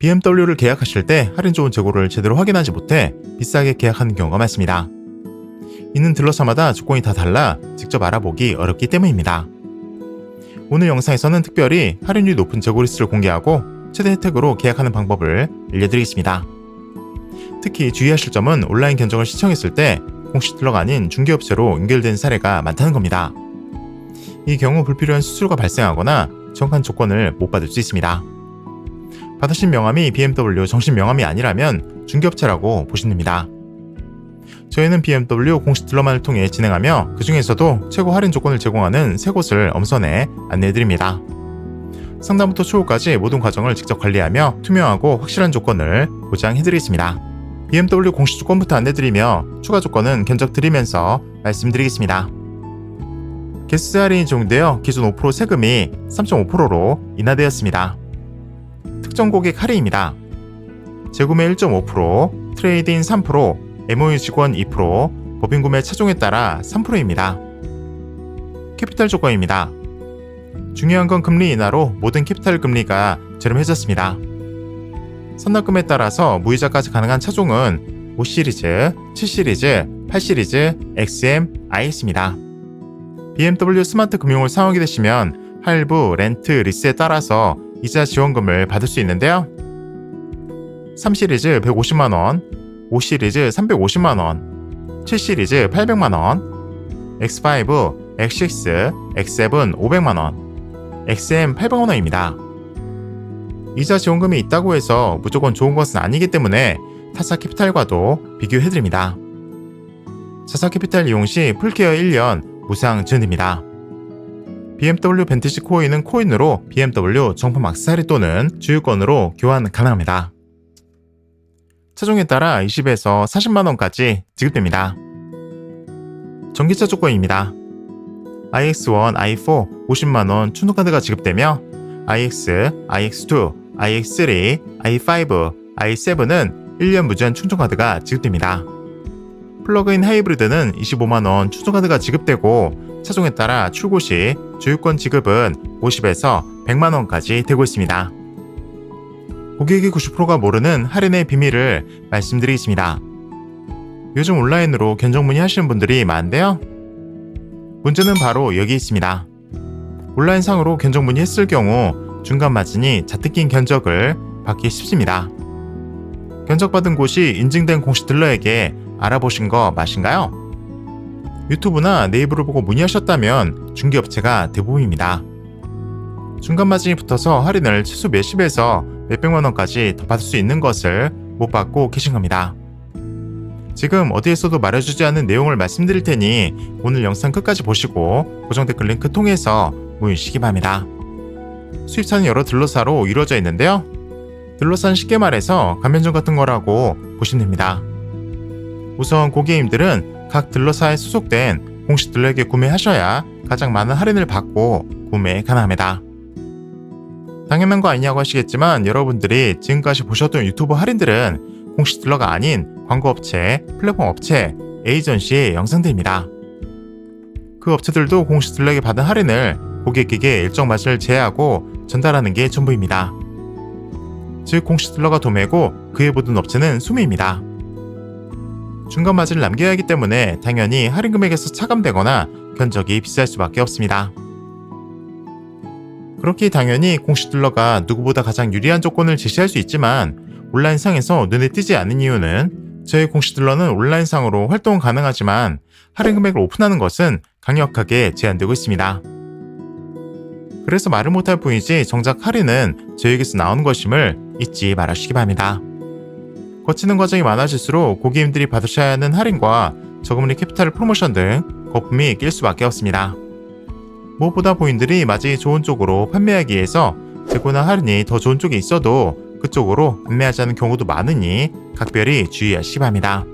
BMW를 계약하실 때 할인 좋은 재고를 제대로 확인하지 못해 비싸게 계약하는 경우가 많습니다. 이는 딜러사마다 조건이 다 달라 직접 알아보기 어렵기 때문입니다. 오늘 영상에서는 특별히 할인율이 높은 재고 리스트를 공개하고 최대 혜택으로 계약하는 방법을 알려드리겠습니다. 특히 주의하실 점은 온라인 견적을 시청했을 때 공식 딜러가 아닌 중개업체로 연결된 사례가 많다는 겁니다. 이 경우 불필요한 수수료가 발생하거나 정확한 조건을 못 받을 수 있습니다. 받으신 명함이 BMW 정식 명함이 아니라면 중개업체라고 보시면 됩니다. 저희는 BMW 공식 딜러만을 통해 진행하며 그 중에서도 최고 할인 조건을 제공하는 세 곳을 엄선해 안내해드립니다. 상담부터 초보까지 모든 과정을 직접 관리하며 투명하고 확실한 조건을 보장해드리겠습니다. BMW 공식 조건부터 안내드리며 추가 조건은 견적 드리면서 말씀드리겠습니다. 개수 할인이 적용되어 기존 5% 세금이 3.5%로 인하되었습니다. 특정 고객 할인입니다. 재구매 1.5%, 트레이드인 3%, MOU 직원 2%, 법인 구매 차종에 따라 3%입니다. 캐피탈 조건입니다. 중요한 건 금리 인하로 모든 캐피탈 금리가 저렴해졌습니다. 선납금에 따라서 무이자까지 가능한 차종은 5시리즈, 7시리즈, 8시리즈, XM, IS입니다. BMW 스마트 금융을 사용하게 되시면 할부, 렌트, 리스에 따라서 이자 지원금을 받을 수 있는데요. 3시리즈 150만원, 5시리즈 350만원, 7시리즈 800만원, X5, X6, X7 500만원, XM 800만원입니다. 이자 지원금이 있다고 해서 무조건 좋은 것은 아니기 때문에 타사 캐피탈과도 비교해드립니다. 자사 캐피탈 이용 시 풀케어 1년 무상 지원됩니다. BMW 벤티시 코인은 코인으로 BMW 정품 악세사리 또는 주유권으로 교환 가능합니다. 차종에 따라 20에서 40만원까지 지급됩니다. 전기차 조건입니다. iX1, i4 50만원 충전카드가 지급되며 iX, iX2, iX3, i5, i7은 1년 무제한 충전카드가 지급됩니다. 플러그인 하이브리드는 25만원 충전카드가 지급되고 차종에 따라 출고 시 주유권 지급은 50에서 100만 원까지 되고 있습니다. 고객의 90%가 모르는 할인의 비밀을 말씀드리겠습니다. 요즘 온라인으로 견적 문의하시는 분들이 많은데요. 문제는 바로 여기 있습니다. 온라인상으로 견적 문의했을 경우 중간 마진이 잔뜩 낀 견적을 받기 쉽습니다. 견적받은 곳이 인증된 공식 딜러에게 알아보신 거 맞신가요? 유튜브나 네이버를 보고 문의하셨다면 중개업체가 대부분입니다. 중간 마진이 붙어서 할인을 최소 몇십에서 몇백만 원까지 더 받을 수 있는 것을 못 받고 계신 겁니다. 지금 어디에서도 말해주지 않는 내용을 말씀드릴 테니 오늘 영상 끝까지 보시고 고정 댓글 링크 통해서 문의시기 바랍니다. 수입차는 여러 딜러사로 이루어져 있는데요. 딜러사는 쉽게 말해서 가면점 같은 거라고 보시면 됩니다. 우선 고객님들은 각 딜러사에 소속된 공식 딜러에게 구매하셔야 가장 많은 할인을 받고 구매 가능합니다. 당연한 거 아니냐고 하시겠지만 여러분들이 지금까지 보셨던 유튜브 할인들은 공식 딜러가 아닌 광고업체, 플랫폼 업체, 에이전시의 영상들입니다. 그 업체들도 공식 딜러에게 받은 할인을 고객에게 일정 맛을 제하고 전달하는 게 전부입니다. 즉 공식 딜러가 도매고 그에 보던 업체는 소매입니다. 중간 마진을 남겨야 하기 때문에 당연히 할인 금액에서 차감되거나 견적이 비쌀 수밖에 없습니다. 그렇게 당연히 공식 딜러가 누구보다 가장 유리한 조건을 제시할 수 있지만 온라인상에서 눈에 띄지 않는 이유는 저희 공식 딜러는 온라인상으로 활동 가능하지만 할인 금액을 오픈하는 것은 강력하게 제한되고 있습니다. 그래서 말을 못할 뿐이지 정작 할인은 저에게서 나오는 것임을 잊지 말아주시기 바랍니다. 거치는 과정이 많아질수록 고객님들이 받으셔야 하는 할인과 저금리 캐피탈 프로모션 등 거품이 낄 수밖에 없습니다. 무엇보다 고객님들이 마진이 좋은 쪽으로 판매하기 위해서 재고나 할인이 더 좋은 쪽에 있어도 그쪽으로 판매하지 않는 경우도 많으니 각별히 주의하시기 바랍니다.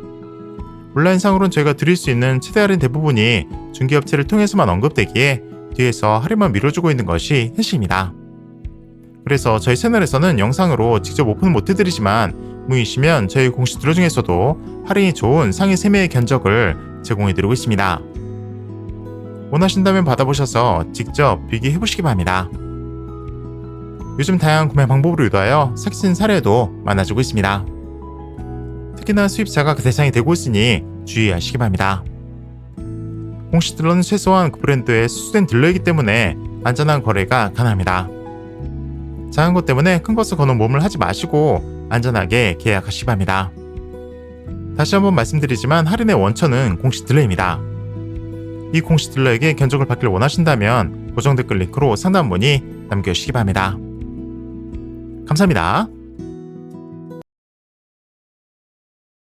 온라인상으로는 저희가 드릴 수 있는 최대 할인 대부분이 중개업체를 통해서만 언급되기에 뒤에서 할인만 밀어주고 있는 것이 현실입니다. 그래서 저희 채널에서는 영상으로 직접 오픈은 못해드리지만 문의시면 저희 공식 드로 중에서도 할인이 좋은 상위 3매의 견적을 제공해드리고 있습니다. 원하신다면 받아보셔서 직접 비교해보시기 바랍니다. 요즘 다양한 구매 방법으로 유도하여 사기친 사례도 많아지고 있습니다. 특히나 수입자가 그 대상이 되고 있으니 주의하시기 바랍니다. 공식 딜러는 최소한 그 브랜드의 수수된 딜러이기 때문에 안전한 거래가 가능합니다. 작은 것 때문에 큰 것을 거는 몸을 하지 마시고 안전하게 계약하시기 바랍니다. 다시 한번 말씀드리지만 할인의 원천은 공식 딜러입니다. 이 공식 딜러에게 견적을 받기를 원하신다면 고정 댓글 링크로 상담 문의 남겨주시기 바랍니다. 감사합니다.